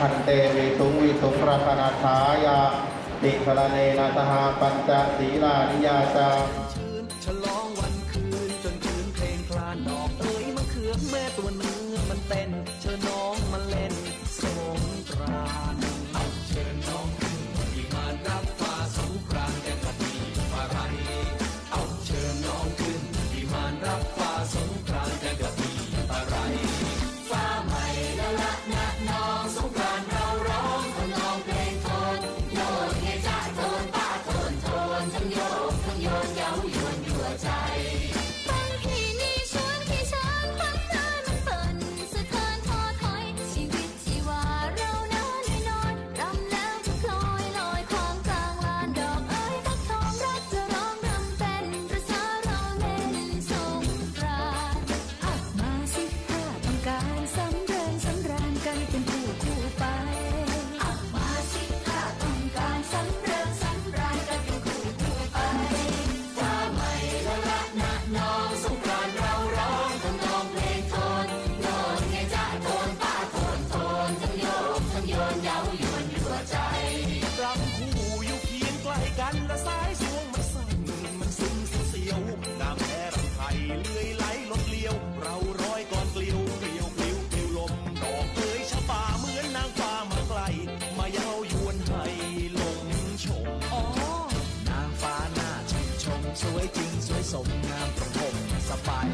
พันเตวิสุงวิสุงรัตนาทายาติพรเนนาสหปัญจศีลานิยาจาชื่นฉลองวันคืนจนคืนเพลงคลานดอกเอ้ยมะเขือแม่ตัวเนื้อมันเต้นเชิญน้องมาเล่นสงกรานายวนยั่วใจ กันและสายสวงมันสั่นมันซึ้งเสียวน้ำแพ้รำไทยเลื่อยไหลลดเลี้ยว เราร้อยก่อนเกลียวเกลียวเกลียวเกลียวลมดอกเอ้ยชะป่าเหมือนนางฟ้ามาไกล มาเย้ายวนให้ลงชมอ๋อนางฟ้าหน้าชื่นชม สวยจริงสวยสมงามประพรมสบาย